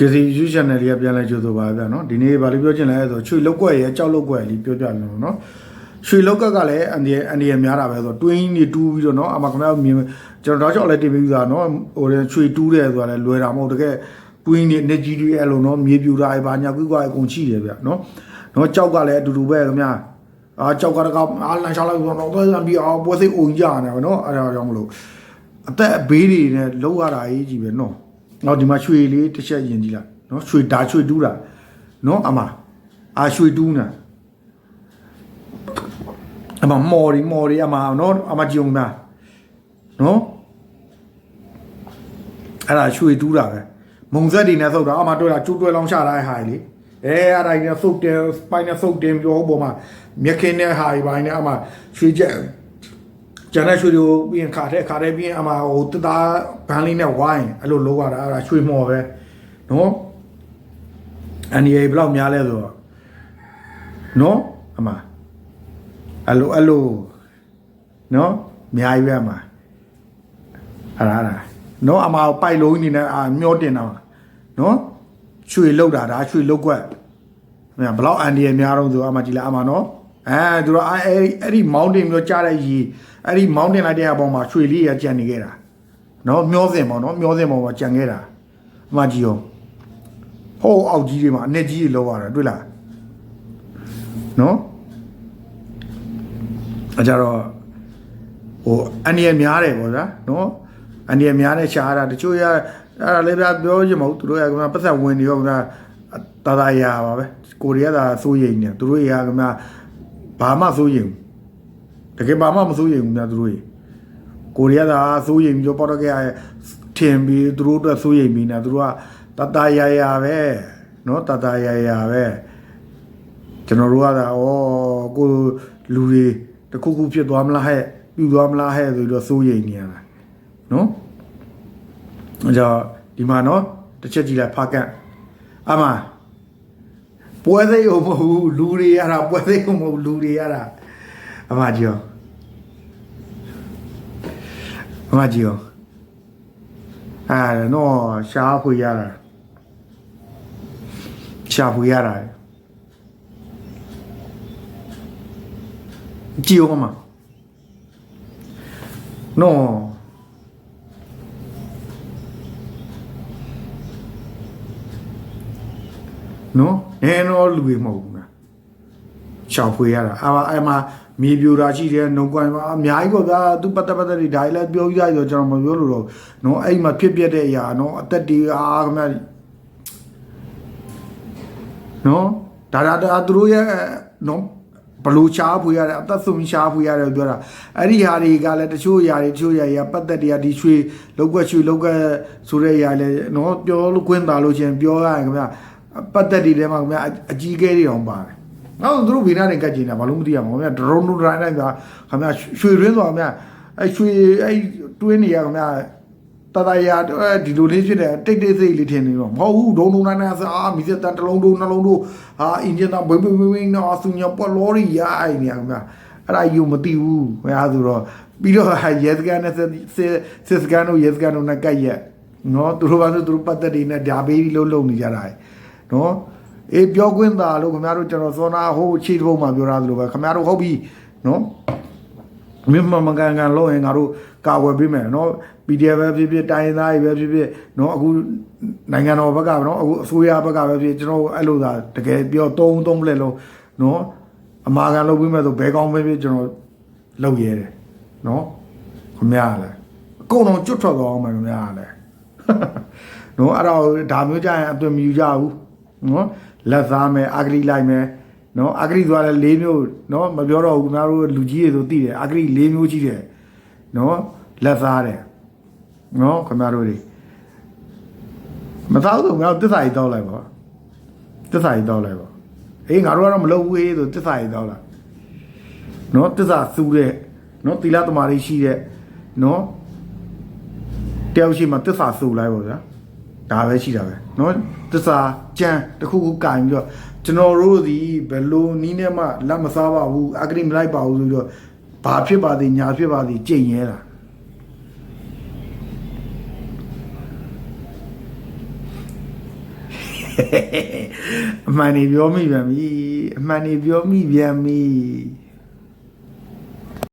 ကစီယူချန်နယ်လေးကပြန်လဲကြိုးဆိုပါဗျာနော်ဒီနေ့ဗာလေးပြောချင်လဲဆိုရွှေလောက်ကွက်ရဲ့ကြောက်လောက်ကွက်လေးပြောပြမယ်နော်ရွှေလောက်ကကလည်းအန်ဒီအန်ဒီရများတာပဲဆိုတော့တွင်းနေတူးပြီးတော့နော်အမခင်ဗျားမြင်ကျွန်တော်တော့ကြောက်လည်းတင်ပြီးသားနော်ဟိုရွှေတူးတယ်ဆိုတာလည်းလွယ်တာမဟုတ်တကယ်တွင်းနေနေကြီးတွေအဲ့လိုနော်မြေပြူတာအပါညာကွကွအကုန်ချိတယ်ဗျာနော်နော်ကြောက်ကလည်းအတူတူပဲခင်ဗျာအာကြောက်ကတကောအားလန်ချလိုက်ဆိုတော့တော့ပြီးအောင်ပွဲစိတ်အုံကြနေပဲနော်အဲ့ဒါကြောင့်မလို့အသက်အဘေးတွေနဲ့လောက်ရတာကြီးကြီးပဲနော် နောက်ဒီမှာရွှေလေးတစ်ချက်ယင်ကြည့်လိုက်နော်ရွှေဒါရွှေတူးတာနော်အမအာရွှေတူးနာအမမော်ရီမော်ရီအမနော်အမကြုံနာနော်အဲ့ဒါရွှေတူးတာပဲမုံဆက်တွေနဲ့သုတ်တာအမတွေ့တာကျူးတွဲလောင်းချတာဟာလေအဲအဲ့ဒါကြီးနဲ့သုတ်တယ်စပိုင်နဲ့သုတ်တယ်ပြောပေါ်မှာမြက်ခင်းနဲ့ဟာကြီးပိုင်းနဲ့အမရွှေချက် ကျန်တဲ့ရွှေတွေကိုပြီးရင်ခါတဲ့ခါတဲ့ပြီးရင်အမဟိုတသားဘန်းလေးနဲ့ဝိုင်းအဲ့လိုလုပ်ရတာအဲ့ဒါရွှေမော်ပဲနော်အန်ဒီအေဘယ်လောက်များလဲဆိုတော့နော်အမအဲ့လိုအဲ့လိုနော်အများကြီးပဲအမအဲ့ဒါအဲ့ဒါနော်အမပိုက်လုံးနေနဲ့အာမျောတင်တာနော်ရွှေလောက်တာဒါရွှေလောက်ကွက်ဘယ်လောက်အန်ဒီအေများတော့ဆိုအမကြည့်လိုက်အမနော် အဲသူတို့အဲ့အဲ့အဲ့ဒီ mountain မျိုးကြားတဲ့ရီအဲ့ဒီ mountain လိုက်တဲ့အပေါ်မှာရွှေလေးရကြံနေခဲ့တာနော်မျောစင်ပေါ့နော်မျောစင်ပေါ်မှာကြံခဲ့တာအမကြည့်ရောဟိုးအောက်ကြီးတွေမှာအနက်ကြီးတွေလောက်ရတာတွေ့လားနော်အကြတော့ဟိုအန်ဒီရများတယ်ပေါ့ဗျာနော်အန်ဒီရများတဲ့ရှားတာတချို့ရအဲ့ဒါလည်းဗျာပြောချင်မဟုတ်သူတို့ကကပတ်သက်ဝင်နေရောကတာတာရပါပဲကိုရီးယားသာစိုးရိမ်နေသူတို့ရကမှ ဘာမှစိုးရိမ်တကယ်ဘာမှမစိုးရိမ်ဘူးများသူတို့ကိုရီးယားသာစိုးရိမ်ပြီးတော့ပေါ်တော့ကရထင်ပြီးသူတို့အတွက်စိုးရိမ်ပြီးနေသူတို့ကတတရရပဲနော်တတရရပဲကျွန်တော်တို့ကသာဩကိုလူတွေတခုခုဖြစ်သွားမလားဟဲ့ပြူသွားမလားဟဲ့ဆိုတော့စိုးရိမ်နေရတာနော်အဲကြောင့်ဒီမှာနော်တစ်ချက်ကြည့်လိုက်ဖားကန့်အမ ပွဲသိအောင်မဟုတ်ဘူးလူတွေရတာပွဲသိအောင်မဟုတ်ဘူးလူတွေရတာအမကြီးရောအမကြီးရောအဲနော်ရှားဖွေရတာရှားဖွေရတာကြည့်အောင်မနော် နော်နဲတော့လူတွေမဟုတ်ဘူးလားရှောက်ဖွေရတာအာအဲ့မှာမြေပြိုတာရှိတယ်နှုတ်ကွိုင်းမှာအများကြီးပေါ့ဗျာသူပတ်သက်ပတ်သက်တွေဒါကြီးလည်းပြောပြရဆိုကျွန်တော်မပြောလို့တော့နော်အဲ့မှာဖြစ်ပြတဲ့အရာနော်အသက်တွေအားခင်ဗျာနော်ဒါဒါဒါသူတို့ရဲ့နော်ဘလို့ရှားဖွေရတယ်အသက်ဆုံးရှားဖွေရတယ်ပြောတာအဲ့ဒီဟာတွေကလည်းတချို့ຢာတွေတချို့ຢာတွေကပတ်သက်တွေကဒီရွှေလောက်ကွက်ရွှေလောက်ကွက်ဆိုတဲ့ຢာလဲနော်ပြောလို့ခွင့်တာလို့ချင်းပြောရရင်ခင်ဗျာ ပတ်သက်တွေထဲမှာခင်ဗျာအကြီးကဲတွေအောင်ပါတယ်။နောက်သူတို့ဗီနာတွေကတ်ကျင်တာဘာလို့မသိရမှာခင်ဗျာဒရုန်းဒရိုင်းတိုင်းကခင်ဗျာရွှေရင်းဆိုတာခင်ဗျာအဲရွှေအဲတွင်းနေရခင်ဗျာတတရာဒီလိုလေးဖြစ်တယ်တိတ်တိတ်စိတ်လေးထင်နေတော့မဟုတ်ဘူးဒုံဒုံနိုင်နိုင်ဆိုအာမီစတန်တလုံးဒုံနှလုံးတို့ဟာအင်ဂျင်သားဘွေးဘွေးဘွေးဘွေးနော်အဆူညပေါ်လော်ရီရအိုင်နေခင်ဗျာအဲ့ဒါယူမသိဘူးခင်ဗျာဆိုတော့ပြီးတော့ရဲစကန်နဲ့စစ်စကန်တို့ရဲစကန်တို့နဲ့ကတ်ရက်နော်သူတို့ဘာလို့သူတို့ပတ်သက်တွေနဲ့ဓာဘေးလို့လုံနေကြတာ နော်အေးပြောခွင့်သာလို့ခင်ဗျားတို့ကျွန်တော်စောနာဟိုခြေတစ်ပုံမှာပြောရသလိုပဲခင်ဗျားတို့ဟုတ်ပြီနော်မြမမကန်ကန်လို့ရင်ငါတို့ကာဝယ်ပေးမယ်နော် PDF ပဲဖြစ်ဖြစ်တိုင်းသားတွေပဲဖြစ်ဖြစ်နော်အခုနိုင်ငံတော်ဘက်ကနော်အခုအစိုးရဘက်ကပဲဖြစ်ကျွန်တော်အဲ့လိုသာတကယ်ပြောသုံးသုံးလက်လုံးနော်အမာကန်လုပ်ပေးမယ်ဆိုဘဲကောင်းပဲဖြစ်ကျွန်တော်လုပ်ရဲတယ်နော်ခင်ဗျားလည်းအကုန်လုံးကျွတ်ထွက်သွားအောင်မယ်ခင်ဗျားလည်းနော်အဲ့တော့ဒါမျိုးကြရင်အသွင်မယူကြဘူး နော်လက်သားမယ်အာဂရိလိုက်မယ်နော်အာဂရိသွားလဲ၄မျိုးနော်မပြောတော့ဘူးခင်ဗျားတို့လူကြီးတွေဆိုသိတယ်အာဂရိ၄မျိုးကြီးတယ်နော်လက်သားတယ်နော်ခင်ဗျားတို့တွေမသားဘူးငါတို့တစ္ဆာကြီးတောက်လိုက်ပါတစ္ဆာကြီးတောက်လိုက်ပါအေးငါတို့ကတော့မလုပ်ဘူးအေးဆိုတစ္ဆာကြီးတောက်လိုက်နော်တစ္ဆာစူးတဲ့နော်သီလသမာဓိရှိတဲ့နော်တယောက်ရှိမှတစ္ဆာစူလိုက်ပါဗျာ ဒါပဲရှိတာပဲเนาะတစ္ဆာကြံတစ်ခုခုကင်ပြီးတော့ကျွန်တော်တို့ဒီဘယ်လိုနီးနဲ့မှလက်မစားပါဘူးအဂရိမလိုက်ပါဘူးဆိုတော့ဘာဖြစ်ပါသည်ညာဖြစ်ပါသည်ကြိတ်ရဲတာ အမှန်နေပြောမိပြန်ပြီအမှန်နေပြောမိပြန်ပြီ